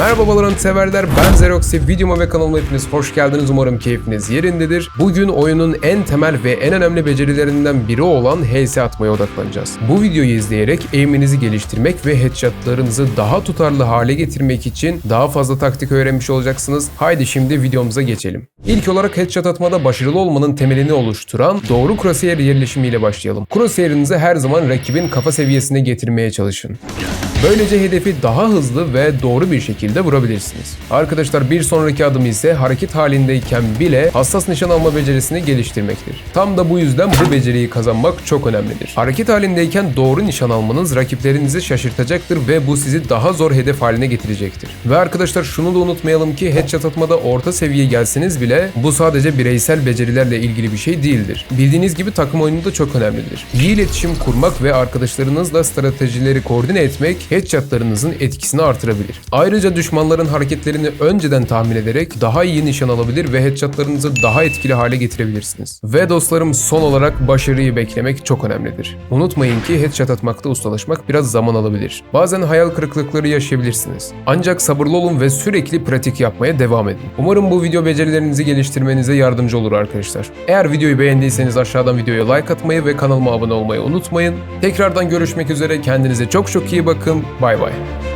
Merhaba Valorant severler ben Xeroxy videoma ve kanalıma hepiniz hoş geldiniz umarım keyfiniz yerindedir. Bugün oyunun en temel ve en önemli becerilerinden biri olan HS atmaya odaklanacağız. Bu videoyu izleyerek aim'inizi geliştirmek ve headshotlarınızı daha tutarlı hale getirmek için daha fazla taktik öğrenmiş olacaksınız. Haydi şimdi videomuza geçelim. İlk olarak headshot atmada başarılı olmanın temelini oluşturan doğru crosshair yerleşimiyle başlayalım. Crosshair'ınızı her zaman rakibin kafa seviyesine getirmeye çalışın. Böylece hedefi daha hızlı ve doğru bir şekilde vurabilirsiniz. Arkadaşlar bir sonraki adım ise hareket halindeyken bile hassas nişan alma becerisini geliştirmektir. Tam da bu yüzden bu beceriyi kazanmak çok önemlidir. Hareket halindeyken doğru nişan almanız rakiplerinizi şaşırtacaktır ve bu sizi daha zor hedef haline getirecektir. Ve arkadaşlar şunu da unutmayalım ki headshot atmada orta seviye gelseniz bile bu sadece bireysel becerilerle ilgili bir şey değildir. Bildiğiniz gibi takım oyunu da çok önemlidir. İyi iletişim kurmak ve arkadaşlarınızla stratejileri koordine etmek headshotlarınızın etkisini artırabilir. Ayrıca düşmanların hareketlerini önceden tahmin ederek daha iyi nişan alabilir ve headshotlarınızı daha etkili hale getirebilirsiniz. Ve dostlarım son olarak başarıyı beklemek çok önemlidir. Unutmayın ki headshot atmakta ustalaşmak biraz zaman alabilir. Bazen hayal kırıklıkları yaşayabilirsiniz. Ancak sabırlı olun ve sürekli pratik yapmaya devam edin. Umarım bu video becerilerinizi geliştirmenize yardımcı olur arkadaşlar. Eğer videoyu beğendiyseniz aşağıdan videoya like atmayı ve kanalıma abone olmayı unutmayın. Tekrardan görüşmek üzere kendinize çok çok iyi bakın. Bye bye.